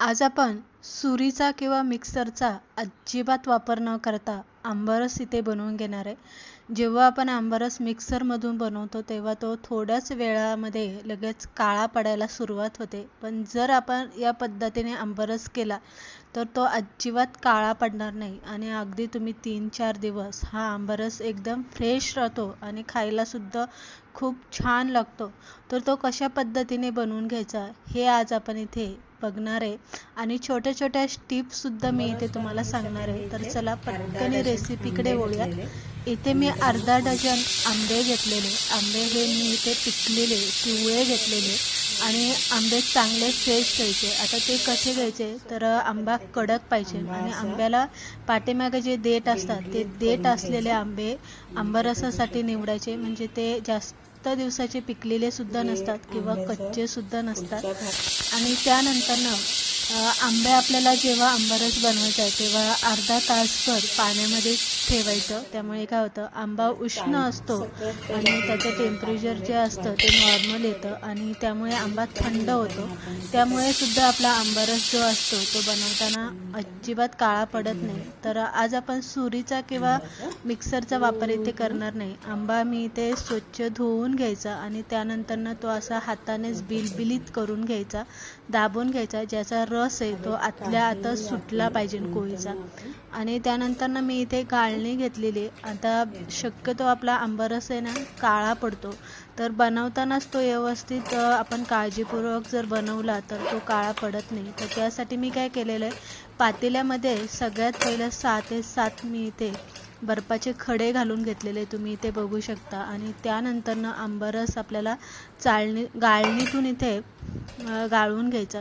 आज आपण सुरीचा किंवा मिक्सरचा अजिबात वापर न करता आंबरस इथे बनवून घेणार आहे. जेव्हा आपण आंबरस मिक्सरमधून बनवतो तेव्हा तो थोड्याच वेळामध्ये लगेच काळा पडायला सुरुवात होते. पण जर आपण या पद्धतीने आंबरस केला तर तो अजिबात काळा पडणार नाही आणि अगदी तुम्ही तीन चार दिवस हा आंबरस एकदम फ्रेश राहतो आणि खायलासुद्धा खूप छान लागतो. तर तो कशा पद्धतीने बनवून घ्यायचा हे आज आपण इथे बघणार आहे आणि छोट्या छोट्या टिप्ससुद्धा मी इथे तुम्हाला सांगणार आहे. तर चला पटकन रेसिपीकडे वळूया इथे मी अर्धा डझन आंबे घेतलेले. आंबे हे मी इथे पिकलेले पिवळे घेतलेले आणि आंबे चांगले फ्रेश घ्यायचे. आता ते कसे घ्यायचे? तर आंबा कडक पाहिजे आणि आंब्याला पाठीमागे जे देठ असतात ते देठ असलेले आंबे आंबरसासाठी निवडायचे. म्हणजे ते जास्त दिवसाचे पिकलेले सुद्धा नसतात किंवा कच्चे सुद्धा नसतात. आणि त्यानंतरनं आंबे आपल्याला जेव्हा आंबारस बनवायचा आहे तेव्हा अर्धा तासभर पाण्यामध्ये ठेवायचं. त्यामुळे काय होतं आंबा उष्ण असतो आणि त्याचं टेम्परेचर जे असतं ते नॉर्मल येतं आणि त्यामुळे आंबा थंड होतो. त्यामुळे सुद्धा आपला आंबारस जो असतो तो बनवताना अजिबात काळा पडत नाही. तर आज आपण सुरीचा किंवा मिक्सरचा वापर इथे करणार नाही. आंबा मी इथे स्वच्छ धुवून घ्यायचा आणि त्यानंतरनं तो असा हातानेच बिलबिलीत करून घ्यायचा दाबून घ्यायचा. ज्याचा रस आहे तो आतल्या आतच सुटला पाहिजे कोळीचा. आणि त्यानंतरनं मी इथे गाळणी घेतलेली. आता शक्यतो आपला आंबरस आहे ना काळा पडतो. तर बनवतानाच तो व्यवस्थित आपण काळजीपूर्वक जर बनवला तर तो काळा पडत नाही. तर त्यासाठी मी काय केलेलं आहे पातेल्यामध्ये सगळ्यात पहिलं सहा ते सात मी इथे बर्फाचे खडे घालून घेतलेले तुम्ही इथे बघू शकता. आणि त्यानंतरनं आंबरस आपल्याला चाळणी गाळणीतून इथे गाळून घ्यायचा.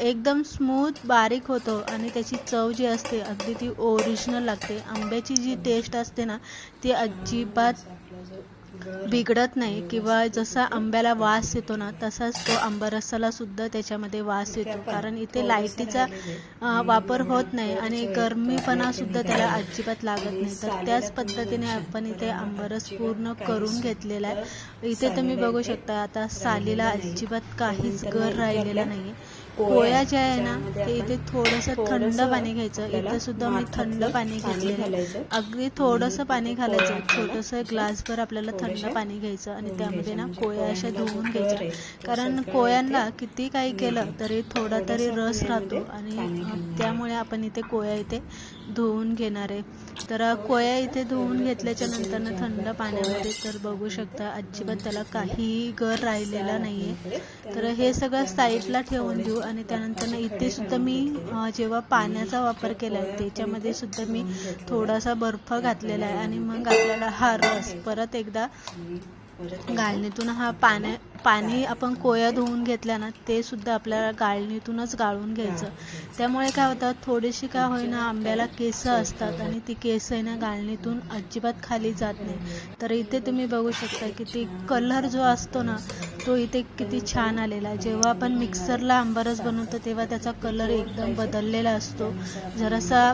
एकदम स्मूथ बारीक होतो आणि त्याची चव जी असते अगदी ती ओरिजिनल लागते. आंब्याची जी टेस्ट असते ना ती अजिबात बिघडत नाही किंवा जसा आंब्याला वास येतो ना तसाच तो आंबारसाला सुद्धा त्याच्यामध्ये वास येतो. कारण इथे लाईटीचा वापर होत नाही आणि गरमीपणा सुद्धा त्याला अजिबात लागत नाही. तर त्याच पद्धतीने आपण इथे आंबारस पूर्ण करून घेतलेला आहे. इथे तुम्ही बघू शकता आता सालीला अजिबात काहीच गर राहिलेला नाही पोळ्या ज्या आहे ना ते इथे थोडंसं थंड पाणी घ्यायचं. इथे सुद्धा मी थंड पाणी घेतलेलं अगदी थोडंसं पाणी घालायचं. छोटंसं ग्लासभर आपल्याला थंड पाणी घ्यायचं आणि त्यामध्ये ना कोया अशा धुवून घ्यायच्या कारण कोयांना किती काही केलं तरी थोडा तरी रस राहतो आणि त्यामुळे आपण इथे कोया इथे धुवून घेणार आहे. तर कोया इथे धुवून घेतल्याच्या नंतरनं थंड पाण्यामध्ये तर बघू शकता अजिबात त्याला काहीही गर राहिलेला नाही आहे तर हे सगळं साईडला ठेवून देऊ आणि त्यानंतर इथे सुद्धा मी जेव्हा पाण्याचा वापर केला आहे त्याच्यामध्ये सुद्धा मी थोडासा बर्फ घातलेला आहे आणि मग आपल्याला हा रस परत एकदा गाळणीतून हा पाण्या पाणी आपण कोया धुवून घेतल्या ना ते सुद्धा आपल्याला गाळणीतूनच गाळून घ्यायचं. त्यामुळे काय होतं थोडीशी काय होईना आंब्याला केसं असतात आणि ती केसं आहे ना गाळणीतून अजिबात खाली जात नाही. तर इथे तुम्ही बघू शकता की ती कलर जो असतो ना तो इथे किती छान आलेला जेव्हा आपण मिक्सरला आंबारस बनवतो तेव्हा त्याचा कलर एकदम बदललेला असतो. जरासा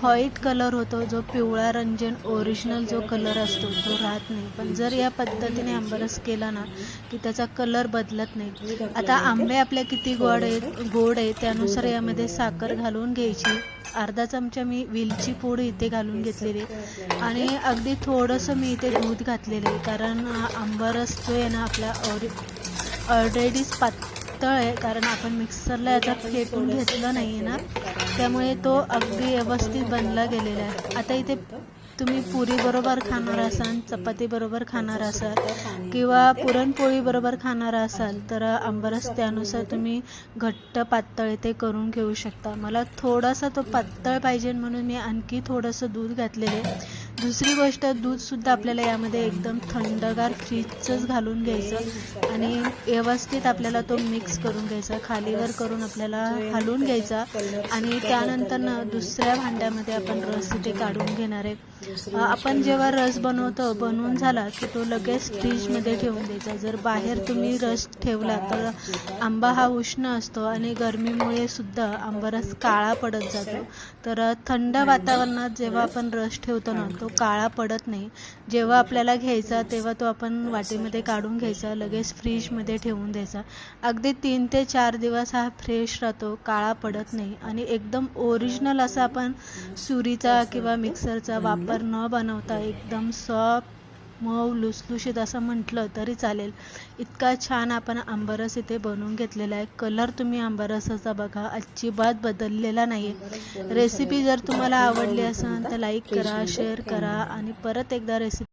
व्हाईट कलर होतो जो पिवळा रंजन ओरिजिनल जो कलर असतो तो राहत नाही. पण जर या पद्धतीने आंबारस केला ना की त्याचा कलर बदलत नाही. आता आंबे आपले किती गोड आहेत गोड आहे त्यानुसार यामध्ये साखर घालून घ्यायची. अर्धा चमचा मी विलची पूड इथे घालून घेतलेली आणि अगदी थोडंसं मी इथे दूध घातलेलं आहे कारण आंबारस जो आहे ना आपला ऑरि ऑलरेडीच पातळ आहे कारण आपण मिक्सरला याचा फेटून घेतलं नाही आहे ना त्यामुळे तो अगदी व्यवस्थित बनला गेलेला आहे. आता इथे तुम्ही पुरी बरोबर खाणार असाल चपाती बरोबर खाणार असाल किंवा पुरणपोळी बरोबर खाणार असाल तर आंबरस त्यानुसार तुम्ही घट्ट पातळ ते करून घेऊ शकता. मला थोडासा तो पातळ पाहिजे म्हणून मी आणखी थोडंसं दूध घातलेले दुसरी गोष्ट दूधसुद्धा आपल्याला यामध्ये एकदम थंडगार फ्रीजचंच घालून घ्यायचं आणि व्यवस्थित आपल्याला तो मिक्स करून घ्यायचा खालीवर करून आपल्याला हलवून घ्यायचा आणि त्यानंतर दुसऱ्या भांड्यामध्ये आपण रस ते काढून घेणार आहे. आपण जेव्हा रस बनवतो बनवून झाला की तो लगेच फ्रीजमध्ये ठेवून द्यायचा. जर बाहेर तुम्ही रस ठेवला तर आंबा हा उष्ण असतो आणि गरमीमुळे सुद्धा आंबा रस काळा पडत जातो. तर थंड वातावरणात जेव्हा आपण रस ठेवतो ना तो काळा पडत नाही. जेव्हा आपल्याला घ्यायचा तेव्हा तो आपण वाटीमध्ये काढून घ्यायचा लगेच फ्रीजमध्ये ठेवून द्यायचा. अगदी तीन ते चार दिवस हा फ्रेश राहतो काळा पडत नाही. आणि एकदम ओरिजिनल असा आपण सुरीचा किंवा मिक्सरचा वापर न बनवता एकदम सॉफ्ट मऊ लुसलुशीत असं म्हटलं तरी चालेल. इतका छान आपण आंबरस इथे बनवून घेतलेला आहे. कलर तुम्ही आंबरसाचा बघा. अजिबात बदललेला नाही रेसिपी जर तुम्हाला आवडली असेल तर लाईक करा शेअर करा आणि परत एकदा रेसिपी